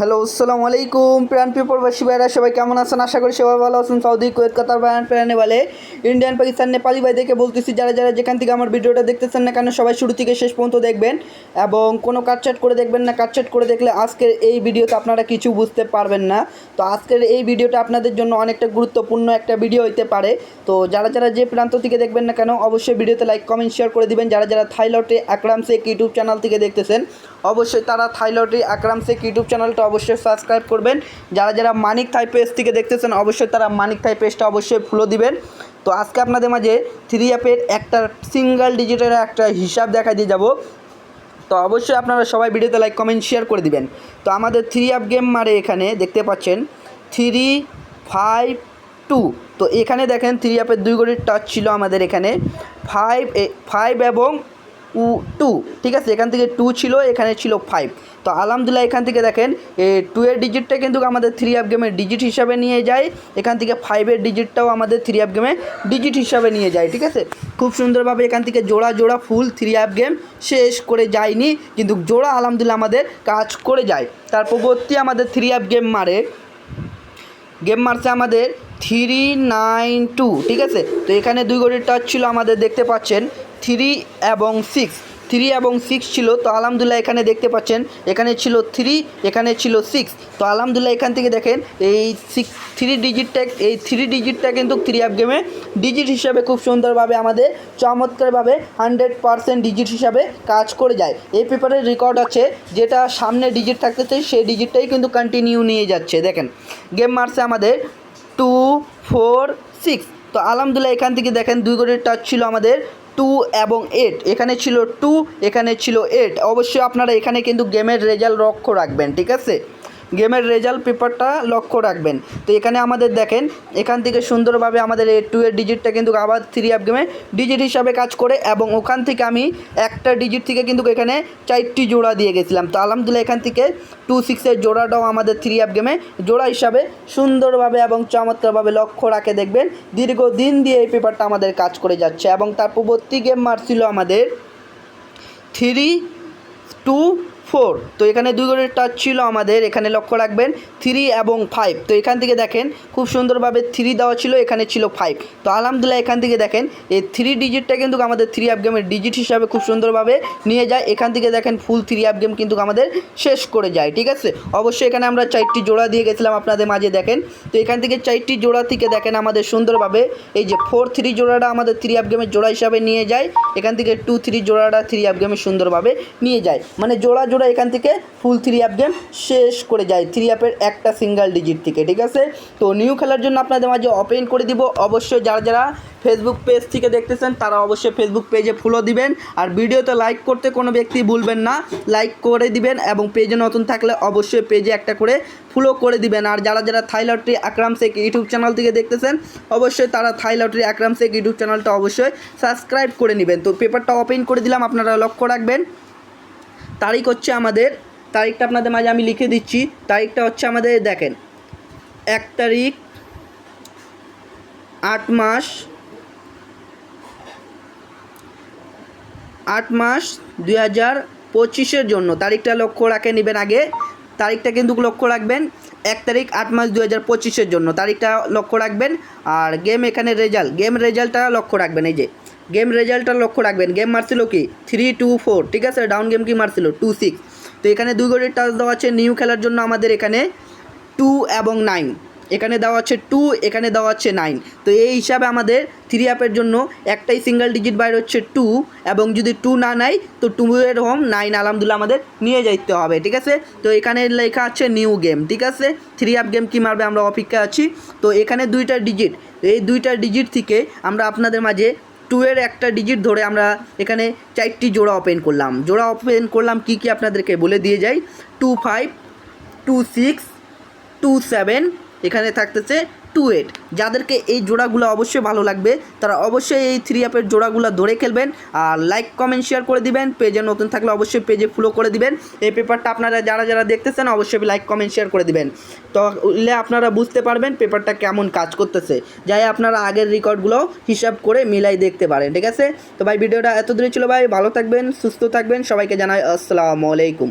Hello, আসসালামু আলাইকুম। প্রাণ পিপলবাসী ভাইরা সবাই কেমন আছেন? আশা করি সবাই ভালো আছেন। সৌদি, কুয়েত, কাতার, বায়ান, প্রাণে বলে ইন্ডিয়ান, পাকিস্তান, নেপালি ভাই দেখে বলতেছি, যারা যারা যেখান থেকে আমার ভিডিওটা দেখতেছেন না কেন, সবাই শুরু থেকে শেষ পর্যন্ত দেখবেন এবং কোনো কাটচাট করে দেখবেন না। কাটচাট করে দেখলে আজকের এই ভিডিওতে আপনারা কিছু বুঝতে পারবেন না। তো আজকের এই ভিডিওটা আপনাদের জন্য অনেকটা গুরুত্বপূর্ণ একটা ভিডিও হইতে পারে। তো যারা যারা যে প্রান্ত থেকে দেখবেন না কেন, অবশ্যই ভিডিওতে লাইক, কমেন্ট, শেয়ার করে দিবেন। যারা যারা থাইলটে, আকরাম শেখ ইউটিউব চ্যানেল থেকে দেখতেছেন, অবশ্যই তারা থাইলটে, আকরাম শেখ ইউটিউব চ্যানেলটা অবশ্যই সাবস্ক্রাইব করবেন। যারা যারা মানিক থাই পেজ থেকে দেখতেছেন, অবশ্যই তারা মানিক থাই পেজটা অবশ্যই ফলো দিবেন। তো আজকে আপনাদের মাঝে থ্রি অ্যাপের একটা সিঙ্গেল ডিজিটের একটা হিসাব দেখা দিয়ে যাব। তো অবশ্যই আপনারা সবাই ভিডিওতে লাইক কমেন্ট শেয়ার করে দিবেন। তো আমাদের থ্রি অ্যাপ গেম মারে এখানে দেখতে পাচ্ছেন থ্রি ফাইভ টু তো এখানে দেখেন থ্রি অ্যাপের দুই গড়ির টাচ ছিল আমাদের এখানে। ফাইভ ফাইভ এবং উ টু, ঠিক আছে? এখান থেকে টু ছিল, এখানে ছিল ফাইভ তো আলহামদুলিল্লাহ, এখান থেকে দেখেন টু এর ডিজিটটা কিন্তু আমাদের থ্রি অ্যাপ গেমের ডিজিট হিসাবে নিয়ে যায়। এখান থেকে ফাইভের ডিজিটটাও আমাদের থ্রি অ্যাপ গেমে ডিজিট হিসাবে নিয়ে যায়, ঠিক আছে? খুব সুন্দরভাবে এখান থেকে জোড়া জোড়া ফুল থ্রি অ্যাপ গেম শেষ করে যায়নি, কিন্তু জোড়া আলহামদুলিল্লাহ আমাদের কাজ করে যায়। তার পরবর্তী আমাদের থ্রি অ্যাপ গেম মারে। গেম মারছে আমাদের থ্রি নাইন টু ঠিক আছে? তো এখানে দুই গড়ির টাচ ছিল আমাদের, দেখতে পাচ্ছেন। থ্রি এবং সিক্স। থ্রি এবং সিক্স ছিল, তো আলহামদুলিল্লাহ এখানে দেখতে পাচ্ছেন, এখানে ছিল থ্রি, এখানে ছিল সিক্স। তো আলহামদুলিল্লাহ এখান থেকে দেখেন, এই সিক্স, থ্রি ডিজিটটা এই থ্রি ডিজিটটা কিন্তু থ্রি অ্যাপ গেমে ডিজিট হিসাবে খুব সুন্দরভাবে আমাদের, চমৎকারভাবে হান্ড্রেড পারসেন্ট ডিজিট হিসাবে কাজ করে যায়। এই পেপারের রেকর্ড আছে, যেটা সামনে ডিজিট থাকতেছে, সেই ডিজিটটাই কিন্তু কন্টিনিউ নিয়ে যাচ্ছে, দেখেন। গেম মারছে আমাদের টু ফোর সিক্স তো আলহামদুলিল্লাহ এখান থেকে দেখেন, দুই গড়ের টাচ ছিল আমাদের টু এবং এইট। এখানে ছিল টু, এখানে ছিল এইট। অবশ্যই আপনারা এখানে কিন্তু গেমের রেজাল্ট লক্ষ্য রাখবেন, ঠিক আছে? গেমের রেজাল্ট পেপারটা লক্ষ্য রাখবেন। তো এখানে আমাদের দেখেন, এখান থেকে সুন্দরভাবে আমাদের এ টু এর ডিজিটটা কিন্তু আবার থ্রি অ্যাপ গেমে ডিজিট হিসাবে কাজ করে এবং ওখান থেকে আমি একটা ডিজিট থেকে কিন্তু এখানে চারটি জোড়া দিয়ে গেছিলাম। তো আলহামদুলিল্লাহ এখান থেকে টু সিক্সের জোড়াটাও আমাদের থ্রি অ্যাপ গেমে জোড়া হিসাবে সুন্দরভাবে এবং চমৎকারভাবে লক্ষ্য রাখে দেখবেন, দীর্ঘদিন দিয়ে এই পেপারটা আমাদের কাজ করে যাচ্ছে এবং তার পূর্ববর্তী গেম মারছিল আমাদের থ্রি টু ফোর। তো এখানে দুই গড়ের টাচ ছিল আমাদের, এখানে লক্ষ্য রাখবেন থ্রি এবং ফাইভ তো এখান থেকে দেখেন, খুব সুন্দরভাবে থ্রি দেওয়া ছিল, এখানে ছিল ফাইভ তো আলহামদুলিল্লাহ এখান থেকে দেখেন, এই থ্রি ডিজিটটা কিন্তু আমাদের থ্রি অ্যাপ গেমের ডিজিট হিসাবে খুব সুন্দরভাবে নিয়ে যায়। এখান থেকে দেখেন ফুল থ্রি অ্যাপ গেম কিন্তু আমাদের শেষ করে যায়, ঠিক আছে? অবশ্যই এখানে আমরা চারটি জোড়া দিয়ে গেছিলাম আপনাদের মাঝে, দেখেন। তো এখান থেকে চারটি জোড়া থেকে দেখেন, আমাদের সুন্দরভাবে এই যে ফোর থ্রি জোড়াটা আমাদের থ্রি অ্যাপ গেমের জোড়া হিসাবে নিয়ে যায়। এখান থেকে টু থ্রি জোড়াটা থ্রি অ্যাপ গেমে সুন্দরভাবে নিয়ে যায়। মানে জোড়া জোড়া এখান থেকে ফুল থ্রি অ্যাপ গেম শেষ করে যায়। থ্রি অ্যাপের একটা সিঙ্গেল ডিজিট থেকে ঠিক আছে? তো নিউ খেলার জন্য আপনাদের মাঝে ওপেন করে দিব। অবশ্যই যারা যারা ফেসবুক পেজ থেকে দেখতেছেন, তারা অবশ্যই ফেসবুক পেজে ফুলও দিবেন। আর ভিডিওতে লাইক করতে কোনো ব্যক্তি ভুলবেন না। লাইক করে দিবেন এবং পেজে নতুন থাকলে অবশ্যই পেজে একটা করে ফুলো করে দিবেন। আর যারা যারা Thai lottery Akram Sheikh YouTube channel থেকে দেখতেছেন, অবশ্যই তারা Thai lottery Akram Sheikh YouTube চ্যানেলটা অবশ্যই সাবস্ক্রাইব করে নেবেন। তো পেপারটা ওপেন করে দিলাম, আপনারা লক্ষ্য রাখবেন। তারিখ হচ্ছে আমাদের, তারিখটা আপনাদের মাঝে আমি লিখে দিচ্ছি, তারিখটা হচ্ছে আমাদের, দেখেন, এক তারিখ, আট মাস আট মাস দুই হাজার পঁচিশের জন্য, তারিখটা লক্ষ্য রাখে, নেবেন আগে, তারিখটা কিন্তু লক্ষ্য রাখবেন, এক তারিখ, আট মাস দু হাজার পঁচিশের জন্য, তারিখটা লক্ষ্য রাখবেন, আর গেম এখানে রেজাল্ট গেম রেজাল্টটা লক্ষ্য রাখবেন, এই যে গেম রেজাল্টটা লক্ষ্য রাখবেন। গেম মারছিল কি? থ্রি টু ফোর ঠিক আছে? ডাউন গেম কি মারছিল? টু সিক্স তো এখানে দুই গড়ের টাচ দেওয়া আছে নিউ খেলার জন্য আমাদের এখানে টু এবং নাইন এখানে দেওয়া আছে টু এখানে দেওয়া আছে নাইন তো এই হিসাবে আমাদের থ্রি অ্যাপের জন্য একটাই সিঙ্গেল ডিজিট বাইর হচ্ছে টু এবং যদি টু না নেয়, তো টু এর হোম নাইন আলহামদুলিল্লাহ আমাদের নিয়ে যাইতে হবে, ঠিক আছে? তো এখানে লেখা আছে নিউ গেম ঠিক আছে? থ্রি অ্যাপ গেম কী মারবে আমরা অপেক্ষা আছি। তো এখানে দুইটা ডিজিট এই দুইটা ডিজিট থেকে আমরা আপনাদের মাঝে টু এর একটা ডিজিট ধরে আমরা এখানে চারটি জোড়া ওপেন করলাম। জোড়া ওপেন করলাম কি কি আপনাদেরকে বলে দিয়ে যাই? Two five two six two seven এখানে থাকতেছে টু এইট যাদেরকে এই জোড়াগুলো অবশ্যই ভালো লাগবে, তারা অবশ্যই এই থ্রি অ্যাপের জোড়াগুলো ধরে খেলবেন আর লাইক কমেন্ট শেয়ার করে দিবেন। পেজে নতুন থাকলে অবশ্যই পেজে ফলো করে দিবেন। এই পেপারটা আপনারা যারা যারা দেখতেছেন, অবশ্যই লাইক কমেন্ট শেয়ার করে দিবেন। তাহলে আপনারা বুঝতে পারবেন পেপারটা কেমন কাজ করতেছে। যাই আপনারা আগের রেকর্ডগুলো হিসাব করে মিলাই দেখতে পারেন, ঠিক আছে? তো ভাই, ভিডিওটা এত দূরে ছিল ভাই। ভালো থাকবেন, সুস্থ থাকবেন। সবাইকে জানাই আসসালামু আলাইকুম।